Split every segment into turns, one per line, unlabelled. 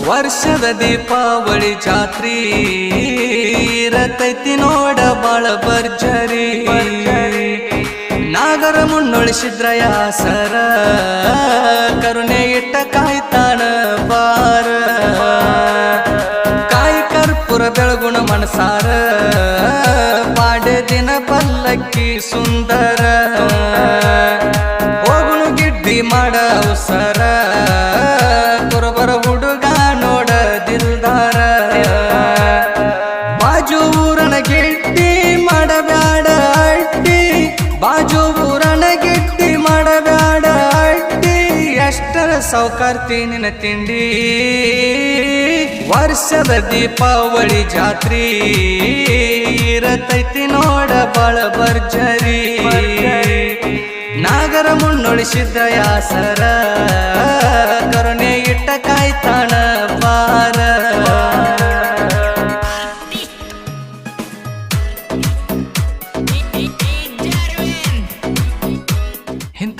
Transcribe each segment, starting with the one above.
ವರ್ಷದ ದೀಪಾವಳಿ ಜಾತ್ರಿ ರತೈತಿ ನೋಡ ಬಾಳ ಭರ್ಜರಿ. ನಾಗರ ಮುನ್ನೊಳಿಸಿದ್ರಯ ಸರ, ಕರುಣೆ ಇಟ್ಟ ಕಾಯ್ತಾನ ಬಾರ ಕಾಯಿ ಕರ್ಪುರ ಬೆಳಗುಣ ಮನಸಾರ ಪಾಡೆ ದಿನ ಪಲ್ಲಕ್ಕಿ ಸುಂದರ. ನಿನ್ನ ತಿಂಡಿ. ವರ್ಷದ ದೀಪಾವಳಿ ಜಾತ್ರಿ. ಇರತೈತಿ ನೋಡ ಬಾಳ ಭರ್ಜರಿ. ನಾಗರ ಮುನ್ನೊಳಿಸಿದ್ದ ಯಾಸರ. ಕರುಣೆ ಇಟ್ಟ ಕಾಯ್ತಾನ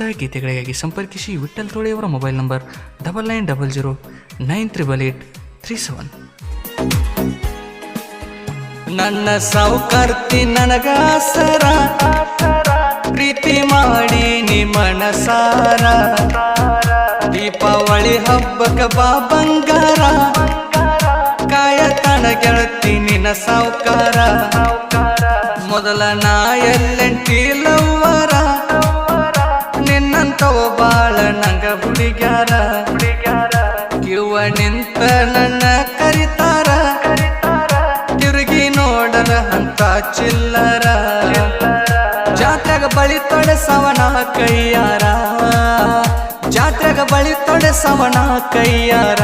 ಇಂಥ ಗೀತೆಗಳಿಗಾಗಿ ಸಂಪರ್ಕಿಸಿ Vittal ತೋಳಿಯವರ mobile number double nine double zero nine triple eight three seven. ನನ್ನ ಸೌಕರ್ತಿ ನನಗಾಸರ, ಪ್ರೀತಿ ಮಾಡಿ ನಿಮ್ಮನಸಾರ ದೀಪಾವಳಿ ಹಬ್ಬಕ ಬಾ ಬಂಗಾರ, ಕಾಯತನ ಗೆಳತಿ ನಿನ್ನ ಸಾವುಕಾರ. ಮೊದಲ ನಾ ಇವ ನಿಂತ ನನ್ನ ಕರಿತಾರ. ತಿರುಗಿ ನೋಡರ ಅಂತ ಚಿಲ್ಲರ. ಜಾತ್ರೆಗ ಬಳಿ ತೊಡೆ ಸವನ ಕೈಯಾರ. ಜಾತ್ರೆಗ ಬಳಿ ತೊಡೆ ಸವನ ಕೈಯಾರ.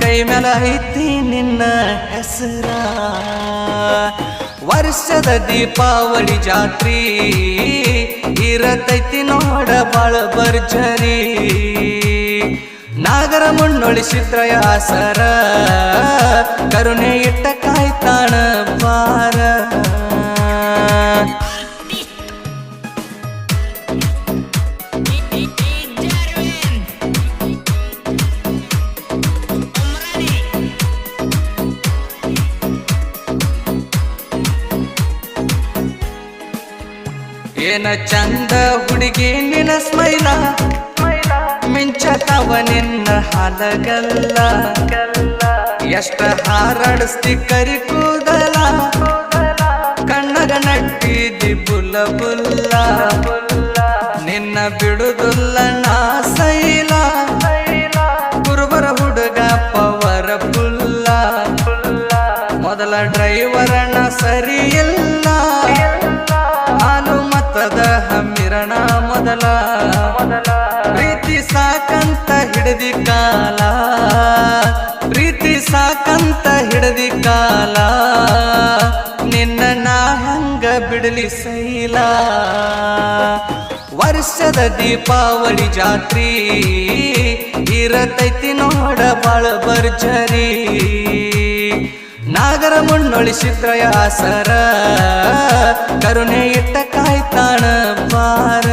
ಕೈ ಮೇಲ ಐತಿ ನಿನ್ನ ಹೆಸರ. ವರ್ಷದ ದೀಪಾವಳಿ ಜಾತ್ರಿ. ಇರತೈತಿ ನೋಡ ಬಾಳ ಭರ್ಜರಿ ನಾಗರ ಮುನ್ನೊಳಿಸಿದ್ರ ಯಾಸರ ಕರುಣೆ ಇಟ್ಟ ಏನ ಚಂದ ಹುಡುಗಿ ನಿನ್ನ ಸ್ಮೈಲ? ಮಿಂಚತವ ನಿನ್ನ ಹಲಗಲ್ಲ. ಎಷ್ಟ ಹಾರಾಡಿಸ್ತಿ ಕರಿ ಕೂದಲ? ಕಣ್ಣಗ ನಟ್ಟಿದಿ ಬುಲ್ಲ ಬುಲ್ಲ ನಿನ್ನ ಬಿಡುದುಲ್ಲ ಮೊದಲ. ಪ್ರೀತಿ ಸಾಕಂತ ಹಿಡದಿ ಕಾಲ. ಪ್ರೀತಿ ಸಾಕಂತ ಹಿಡದಿ ಕಾಲ. ನಿನ್ನ ನಾ ಹಂಗ ಬಿಡಲಿ ಸೈಲ ವರ್ಷದ ದೀಪಾವಳಿ ಜಾತ್ರಿ. ಇರತೈತಿ ನೋಡ ಬಾಳ ಭರ್ಜರಿ. ನಾಗರ ಮುನ್ನೊಳಿಸಿದ್ರ ಯಾಸರ ಕರುಣೆ ಇಟ್ಟ ಕಾಯ್ತಾಣ ಬಾರ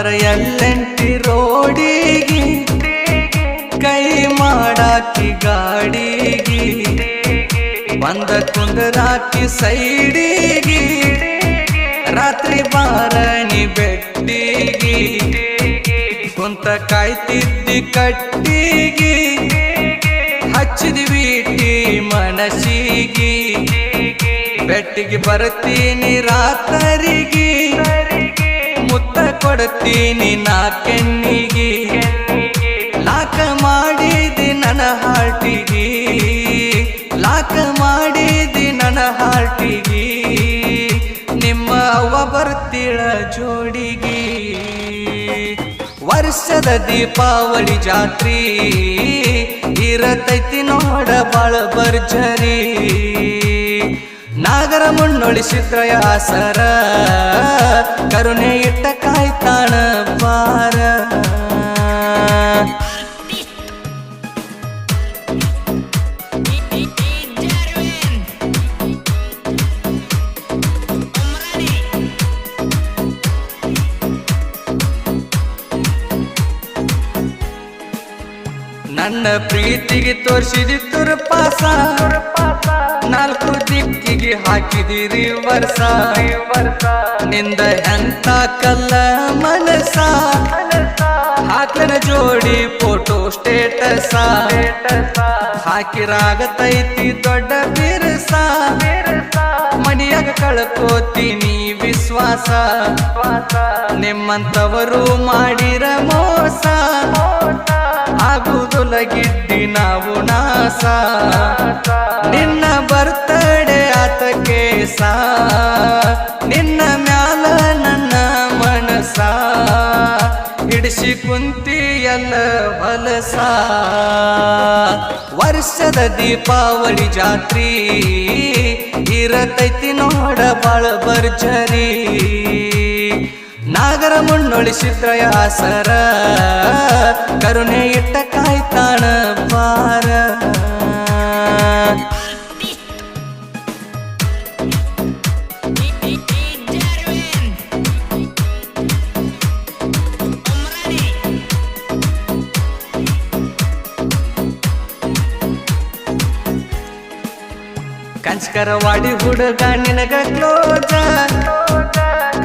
ಬಂದರ ಎಲ್ಲೆಂಟಿ ರೋಡಿಗಿ, ಕೈ ಮಾಡಾಕಿ ಗಾಡಿಗಿ, ಬಂದ ಕುಂದರಾಕಿ ಸೈಡಿಗಿ, ರಾತ್ರಿ ಬಾರಣಿ ಬೆಟ್ಟಿಗಿ, ಕುಂತ ಕಾಯ್ತಿದ್ದಿ ಕಟ್ಟಿಗಿ, ಹಚ್ಚಿದಿ ಬೀಟಿ ಮನಸಿಗಿ ಬೆಟ್ಟಿಗೆ ಬರ್ತೀನಿ ರಾತರಿಗೆ. ಮುತ್ತ ಕೊಡ್ತೀನಿ ನಾ ಕೆನ್ನಿಗೆ. ಲಾಕ ಮಾಡಿದಿ ನನ್ನ ಹಾರ್ಟಿಗೆ. ಲಾಕ ಮಾಡಿದಿ ನನ್ನ ಹಾರ್ಟಿಗೆ. ನಿಮ್ಮ ಅವ್ವ ಬರ್ತಿಳ ಜೋಡಿಗೆ. ವರ್ಷದ ದೀಪಾವಳಿ ಜಾತ್ರಿ. ಇರತೈತಿ ನೋಡ ಬಾಳ ಭರ್ಜರಿ. ನಾಗರ ಮುನ್ನೊಳಿಸಿದ್ರ ಯಾಸರ ಕರುಣೆ ಇಟ್ಟ ಕಾಯ್ತಾಣ ಬಾರ ನನ್ನ ಪ್ರೀತಿಗೆ ತೋರಿಸಿದಿ ತುರ್ಪಾಸ. ನಾಲ್ಕು ದಿಕ್ಕಿಗೆ ಹಾಕಿದಿರಿ ವರ್ಷ. ನಿಂದ ಎಂತ ಕಲ್ಲ ಮನಸ ಹಾಕನ ಜೋಡಿ ಫೋಟೋ ಸ್ಟೇಟಸ ಹಾಕಿರಾಗತೈತಿ ದೊಡ್ಡ ಬಿರುಸ. ಮನಿಯಾಗ ಕಳ್ಕೋತೀನಿ ವಿಶ್ವಾಸ. ನಿಮ್ಮಂತವರು ಮಾಡಿರ ಮೋಸ. ಗಿಡ್ಡಿ ನಾವು ನಾಸ. ನಿನ್ನ ಬರ್ತಡೆ ಆತ ಕೇಸ ನಿನ್ನ ಮ್ಯಾಲ ನನ್ನ ಮನಸ. ಹಿಡಿಸಿ ಕುಂತಿಯಲ್ಲ ಹೊಲಸ. ವರ್ಷದ ದೀಪಾವಳಿ ಜಾತ್ರಿ, ಇರತೈತಿ ನೋಡ ಬಾಳ ಬರ್ಜರಿ ನಾಗರ ಮುನ್ನೊಳಿಸಿದ್ರ ಯಾಸರ ಕರುಣೆ ಇಟ್ಟ
Darwin Omrani
ಕಂಚಕರವಾಡಿ ಹುಡುಗ ನಿನಗ ಕ್ಲೋಜ.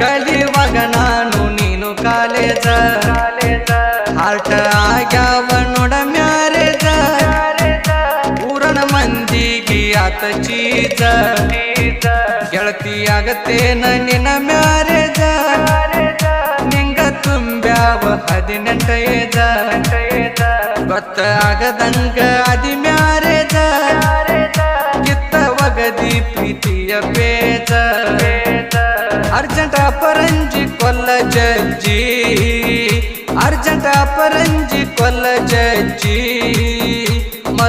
ಕಲಿಯುವಾಗ ನಾನು ನೀನು ಕಾಲೇಜ. ಚೀಜ ಗೆಳತಿ ಆಗತ್ತೇನ ನಿನ್ನ ಮ್ಯಾರೇಜ? ನಿಂಗ ತುಂಬ್ಯಾವ ಹದಿನೆಂಟೈದ ಗೊತ್ತ ಆಗದಂಗ ಅದಿ ಮ್ಯಾರೇಜ? ಕಿತ್ತ ಒಗದಿ ಪ್ರೀತಿಯ ಬೇಜ ಅರ್ಜೆಂಟ್ ಅಪರಂಜಿ ಕೊಲ್ಲ ಜಜ್ಜಿ, ಅರ್ಜೆಂಟ್ ಅಪರಂಜಿ ಕೊಲ್ಲ ಜಜ್ಜಿ.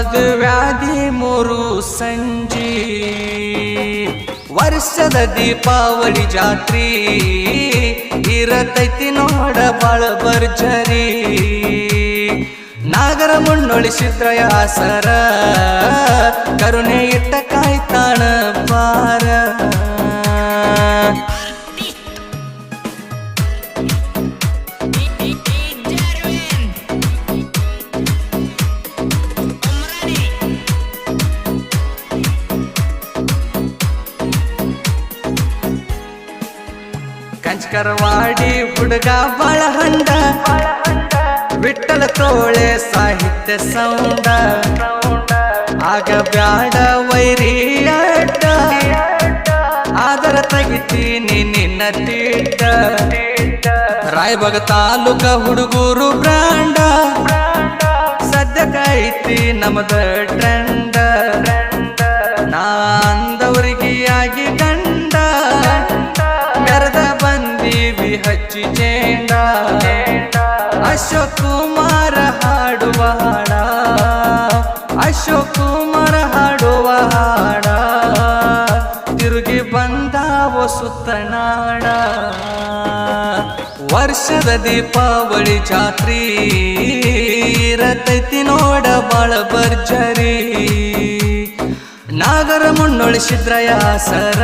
ಮದುವ್ಯಾಧಿ ಮೂರು ಸಂಜಿ. ವರ್ಷದ ದೀಪಾವಳಿ ಜಾತ್ರಿ. ಇರತೈತಿ ನೋಡ ಬಾಳ ಬರ್ಜರಿ ನಾಗರ ಮುನ್ನೊಳಿಸಿದ್ರ ಯಾಸರ ಕರುಣೆ ಇಟ್ಟ ಕಾಯ್ತಾಣ ಬಾರ ಕಂಚಕರವಾಡಿ ಹುಡುಗ ಬಾಳ ಹಂಡ ವಿಠಲ ತೋಳೆ ಸಾಹಿತ್ಯ ಸೌಂದ. ಆಗ ಬ್ಯಾಡ ವೈರಿ ಆದರ ತೆಗಿತೀನಿ ನಿನ್ನ ತೀಟ ರಾಯಬಾಗ ತಾಲೂಕ ಹುಡುಗರು ಬ್ರಾಂಡ. ಸದ್ಯಕೈತಿ ನಮದ ಟ್ರೆಂಡ. ನಾ ಅಂದವರಿಗೆ ಆಗಿ ಹಚ್ಚಿ ಚೇಂಡ ಅಶೋಕ್ ಕುಮಾರ ಹಾಡುವ ಹಾಡ ಅಶೋಕ್ ಕುಮಾರ ಹಾಡುವ ಹಾಡ. ತಿರುಗಿ ಬಂದಾವ ಸುತ್ತನಾಡ ವರ್ಷದ ದೀಪಾವಳಿ ಜಾತ್ರಿ. ರತೈತಿ ನೋಡ ಬಾಳ ಬರ್ಜರಿ ನಾಗರ ಮುನ್ನೊಳಿಸಿದ್ರಯ ಸರ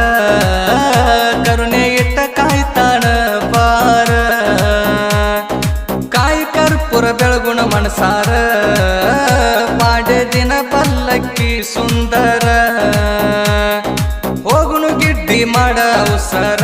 ಕರುಣೆ ಇಟ್ಟ ಕಾಯ್ತಾಣ. ಮನಸಾರ ಪಾಡೆ ದಿನ ಪಲ್ಲಕ್ಕಿ ಸುಂದರ. ಹೋಗುನು ಗಿಡ್ಡಿ ಮಾಡ ಅವಸರ.